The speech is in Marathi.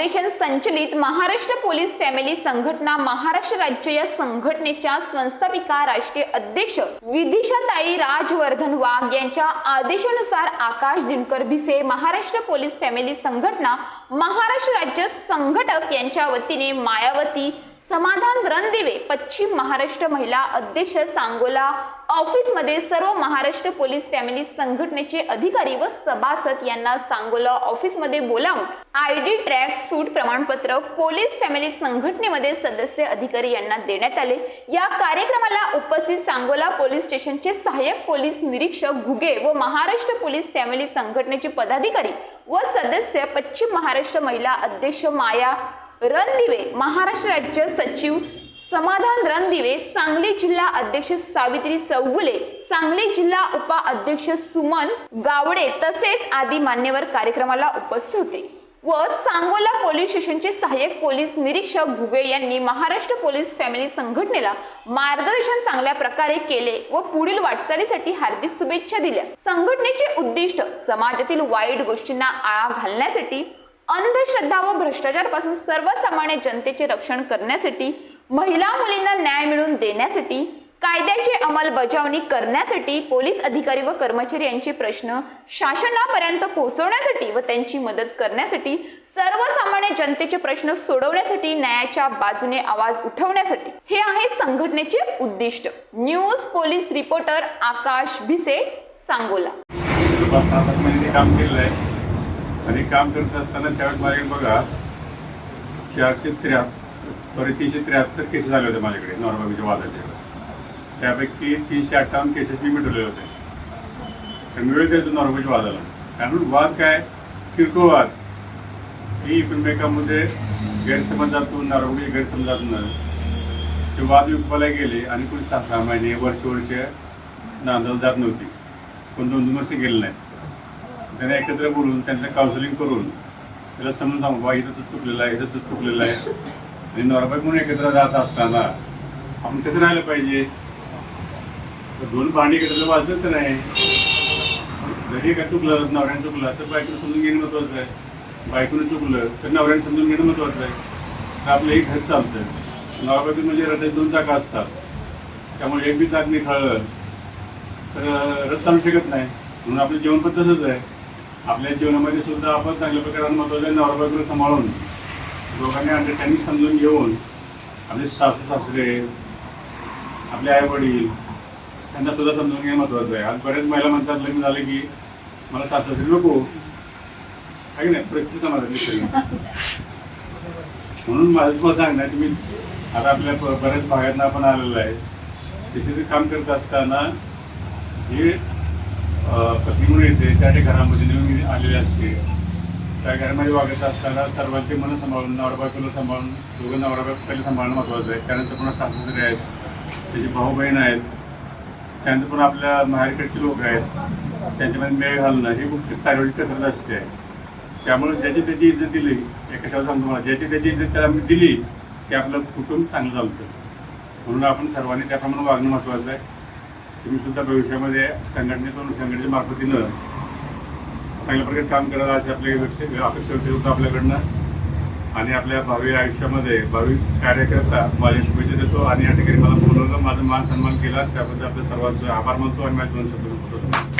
संचलित महाराष्ट्र पोलीस फॅमिली संघटना महाराष्ट्र राज्य या संघटनेच्या संस्थापिका राष्ट्रीय अध्यक्ष विदिशाताई राजवर्धन वाघ यांच्या आदेशानुसार आकाश दिनकर भिसे महाराष्ट्र पोलीस फॅमिली संघटना महाराष्ट्र राज्य संघटक यांच्या वतीने मायावती समाधान रणदिवे पश्चिम महाराष्ट्र महिला अध्यक्ष सांगोला ऑफिसमध्ये सर्व महाराष्ट्र पोलीस फॅमिली संघटनेचे अधिकारी व सभासद यांना सांगोला ऑफिसमध्ये बोलावून आय डी ट्रॅक सूट प्रमाणपत्र पोलीस फॅमिली संघटनेमध्ये सदस्य अधिकारी यांना देण्यात आले. या कार्यक्रमाला उपस्थित सांगोला पोलीस स्टेशनचे सहाय्यक पोलीस निरीक्षक घुगे व महाराष्ट्र पोलीस फॅमिली संघटनेचे पदाधिकारी व सदस्य पश्चिम महाराष्ट्र महिला अध्यक्ष माया रणदिवे महाराष्ट्र राज्य सचिव समाधान रणदिवे सांगली जिल्हा अध्यक्ष सावित्री चौगुले सांगली जिल्हा उपाध्यक्ष सुमन गावडे तसेच आदी मान्यवर कार्यक्रमाला उपस्थित होते व सांगोला पोलीस स्टेशनचे सहाय्यक पोलीस निरीक्षक घुगे यांनी महाराष्ट्र पोलीस फॅमिली संघटनेला मार्गदर्शन चांगल्या प्रकारे केले व पुढील वाटचालीसाठी हार्दिक शुभेच्छा दिल्या. संघटनेचे उद्दिष्ट समाजातील वाईट गोष्टींना आळा घालण्यासाठी अंधश्रद्धा व भ्रष्टाचारपासून सर्वसामान्य जनतेचे रक्षण करण्यासाठी महिला मुलींना न्याय मिळवून देण्यासाठी कायद्याची अंमलबजावणी करण्यासाठी पोलीस अधिकारी व कर्मचारी यांचे प्रश्न शासनापर्यंत पोहोचवण्यासाठी व त्यांची मदत करण्यासाठी सर्वसामान्य जनतेचे प्रश्न सोडवण्यासाठी न्यायाच्या बाजूने आवाज उठवण्यासाठी. हे आहे संघटनेचे उद्दिष्ट. News police reporter Akash Bhise Sangola. काम केलेलं आहे. आणि काम करत असताना त्यावेळेस माझ्याकडे बघा चारशे त्र्याहत्तर सॉरी तीनशे त्र्याहत्तर केसेस आले होते माझ्याकडे नॉर्मलच्या वादाचे. त्यापैकी तीनशे अठ्ठावन्न केसेस मी मिटवलेले होते. तर मिळत द्यायचो नॉर्मलच्या वादाला. कारण वाद काय? किरकोळ वाद. ही एकमेकांमध्ये गैरसमजातून नॉर्मली गैरसमजातून ते वाद विकवायला गेले आणि कोणी सहा सहा महिने वर्ष वर्ष नांदायला जात नव्हती. कोण दोन दोन वर्ष गेले नाही त्यांना एकत्र बोलून त्यांचं काउन्सिलिंग करून त्याला समजून सांगू बा इथं तर चुकलेलं आहे इथं तर चुकलेलं आहे. आणि नॉर्मल म्हणून एकत्र जात असताना आपण कसं राहिलं पाहिजे. दोन पाणी एकत्र वाजतच नाही? जरी काय चुकलं? नवऱ्याने चुकलं. तर बायकोनं समजून घेणं महत्वाचं आहे. बायकोनं चुकलं तर नवऱ्याने समजून घेणं महत्वाचं आहे. तर आपलं एक घर चालतं नवरा म्हणजे रथात दोन चाका असतात. त्यामुळे एक बी चाक नाही तर रथ चालू शकत नाही. म्हणून आपलं जेवण पण तसंच आहे. आपल्या जीवनामध्ये सुद्धा आपण चांगल्या प्रकारे महत्वाचं नवरा सांभाळून लोकांनी अंडरस्टँडिंग समजून घेऊन आपले सासू सासरे आपले आई वडील त्यांना सुद्धा समजून घेणं महत्त्वाचं आहे. आज बरेच महिला म्हणतात लग्न झाले की मला सासू सासरे नको. काही नाही? प्रत्येक समाजातली म्हणून माझं तुम्हाला सांगणार तुम्ही आता आपल्या बऱ्याच भागातनं आपण आलेलो आहे. तिथे ते काम करत असताना हे अं, म्हणून येते? त्या ठिकाणी घरामध्ये आलेले असते. त्या घरामध्ये वागत असताना सर्वांचे मन सांभाळून नवराबायकोला सांभाळून दोघं नवरा पहिले सांभाळणं महत्त्वाचं आहे. त्यानंतर पुन्हा सासूसरे आहेत त्याची भाऊ बहीण आहेत. त्यानंतर पण आपल्या माहेरकडचे लोक आहेत. त्यांच्यामध्ये मेळ घालणं ही खूप तारवडी कसरत असते. त्यामुळे ज्याची त्याची इज्जत दिली एका शब्दात सांगतो मला ज्याची त्याची इज्जत त्याला दिली की आपलं कुटुंब चांगलं चालतं. म्हणून आपण सर्वांनी त्याप्रमाणे वागणं महत्त्वाचं आहे. तुम्ही सुद्धा भविष्यामध्ये संघटनेतून संघटनेच्या मार्फतीनं चांगल्या प्रकारे काम करायला अशी आपली अपेक्षा होती होतं आपल्याकडनं. आणि आपल्या भावी आयुष्यामध्ये भावी कार्यकर्ता माझ्या शुभेच्छा देतो आणि या ठिकाणी मला बोलवलं माझं मान सन्मान केला. त्याबद्दल आपल्या सर्वांचं आभार मानतो आणि माझ्या दोन शब्द